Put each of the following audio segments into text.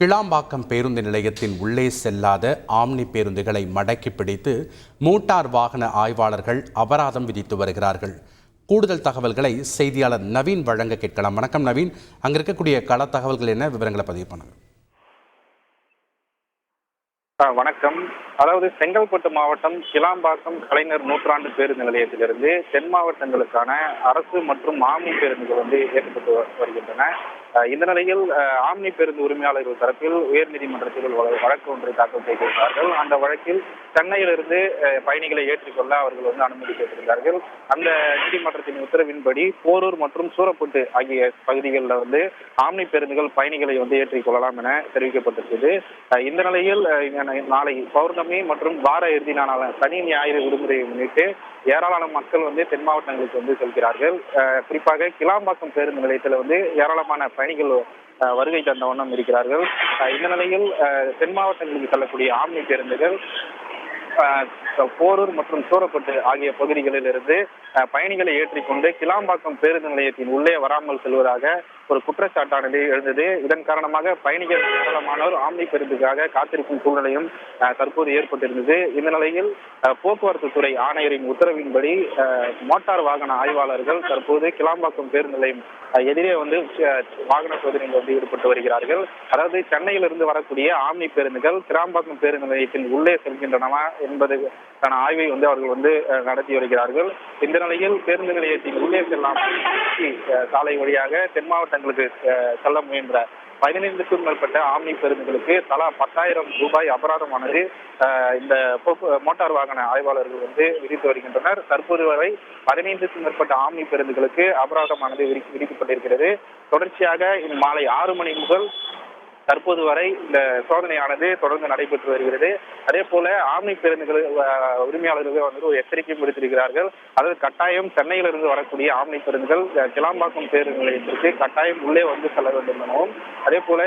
கிளாம்பாக்கம் பேருந்து நிலையத்தின் உள்ளே செல்லாத ஆம்னி பேருந்துகளை மடக்கி பிடித்து மோட்டார் வாகன ஆய்வாளர்கள் அபராதம் விதித்து வருகிறார்கள். கூடுதல் தகவல்களை செய்தியாளர் நவீன் வழங்க கேட்கலாம். வணக்கம் நவீன். அங்கே இருக்கக்கூடிய கள தகவல்கள் என்ன? விவரங்களை பதிவு பண்ணுங்க. வணக்கம். அதாவது செங்கல்பட்டு மாவட்டம் கிளாம்பாக்கம் கலைஞர் நூற்றாண்டு பேருந்து நிலையத்திலிருந்து தென் மாவட்டங்களுக்கான அரசு மற்றும் மாமி பேருந்துகள் வந்து ஏற்பட்டு வருகின்றன. இந்த நிலையில் ஆம்னி பேருந்து உரிமையாளர்கள் தரப்பில் உயர்நீதிமன்றத்தில் வழக்கு ஒன்றை தாக்கல் செய்திருந்தார்கள். அந்த வழக்கில் சென்னையிலிருந்து பயணிகளை ஏற்றிக்கொள்ள அவர்கள் வந்து அனுமதி கேட்டிருந்தார்கள். அந்த நீதிமன்றத்தின் உத்தரவின்படி போரூர் மற்றும் சூரப்பட்டு ஆகிய பகுதிகளில் வந்து ஆம்னி பேருந்துகள் பயணிகளை வந்து ஏற்றிக்கொள்ளலாம் என தெரிவிக்கப்பட்டிருக்கிறது இந்த நிலையில் நாளை பௌர்ணமி மற்றும் வார இறுதி நாளான சனி ஞாயிறு விடுமுறையை முன்னிட்டு ஏராளமான மக்கள் வந்து தென் மாவட்டங்களுக்கு வந்து செல்கிறார்கள். குறிப்பாக கிளாம்பாக்கம் பேருந்து நிலையத்தில் வந்து ஏராளமான பயணிகள் வருகை தந்த வண்ணம் இருக்கிறார்கள். இந்த நிலையில் தென் மாவட்டங்களுக்கு செல்லக்கூடிய ஆம்னி பேருந்துகள் போரூர் மற்றும் சூரப்பட்டு ஆகிய பகுதிகளில் இருந்து அஹ், பயணிகளை ஏற்றிக்கொண்டு கிளாம்பாக்கம் பேருந்து நிலையத்தின் உள்ளே வராமல் செல்வதாக ஒரு குற்றச்சாட்டானது எழுந்தது. இதன் காரணமாக பயணிகள் ஏராளமானோர் ஆம்னி பேருந்துக்காக காத்திருக்கும் சூழ்நிலையும் தற்போது ஏற்பட்டிருந்தது. இந்த நிலையில் போக்குவரத்து துறை ஆணையரின் உத்தரவின்படி அஹ், மோட்டார் வாகன ஆய்வாளர்கள் தற்போது கிளாம்பாக்கம் பேருந்து நிலையம் எதிரே வந்து அஹ், வாகன சோதனையில் வந்து ஈடுபட்டு வருகிறார்கள். அதாவது சென்னையிலிருந்து வரக்கூடிய ஆம்னி பேருந்துகள் கிளாம்பாக்கம் பேருந்து நிலையத்தின் உள்ளே செல்கின்றனவா என்பதுக்கான ஆய்வை வந்து அவர்கள் வந்து நடத்தி வருகிறார்கள். இந்த நிலையில் பேருந்து நிலையத்தின் உள்ளே செல்லாம் சாலை வழியாக தென் மாவட்டங்களுக்கு செல்ல முயன்ற பதினைந்துக்கும் மேற்பட்ட ஆம்னி பேருந்துகளுக்கு தலா பத்தாயிரம் ரூபாய் அபராதமானது இந்த மோட்டார் வாகன ஆய்வாளர்கள் வந்து விதித்து வருகின்றனர். தற்போது வரை பதினைந்துக்கும் மேற்பட்ட ஆம்னி பேருந்துகளுக்கு அபராதமானது விதிக்கப்பட்டிருக்கிறது. தொடர்ச்சியாக மாலை ஆறு மணி முதல் தற்போது வரை இந்த சோதனையானது தொடர்ந்து நடைபெற்று வருகிறது. அதே போல ஆம்னி பேருந்துகள் உரிமையாளர்கள் வந்து ஒரு எச்சரிக்கையும் விடுத்திருக்கிறார்கள். அதாவது கட்டாயம் சென்னையிலிருந்து வரக்கூடிய ஆம்னி பேருந்துகள் கிளாம்பாக்கம் பேருந்து நிலையத்திற்கு கட்டாயம் உள்ளே வந்து செல்ல வேண்டும் எனவும் அதே போல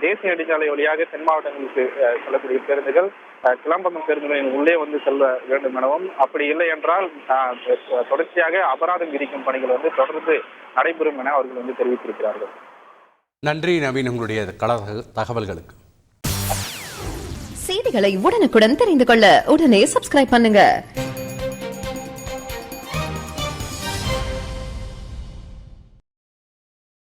தேசிய நெடுஞ்சாலை வழியாக தென் மாவட்டங்களுக்கு அஹ், செல்லக்கூடிய பேருந்துகள் அஹ், கிளாம்பாக்கம் பேருந்து நிலையம் உள்ளே வந்து செல்ல வேண்டும் எனவும் அப்படி இல்லை என்றால் அஹ், தொடர்ச்சியாக அபராதம் விதிக்கும் பணிகள் வந்து தொடர்ந்து நடைபெறும் என அவர்கள் வந்து தெரிவித்திருக்கிறார்கள். நன்றி நவீன் உங்களுடைய கள தகவல்களுக்கு. செய்திகளை உடனுக்குடன் தெரிந்து கொள்ள உடனே சப்ஸ்கிரைப் பண்ணுங்க.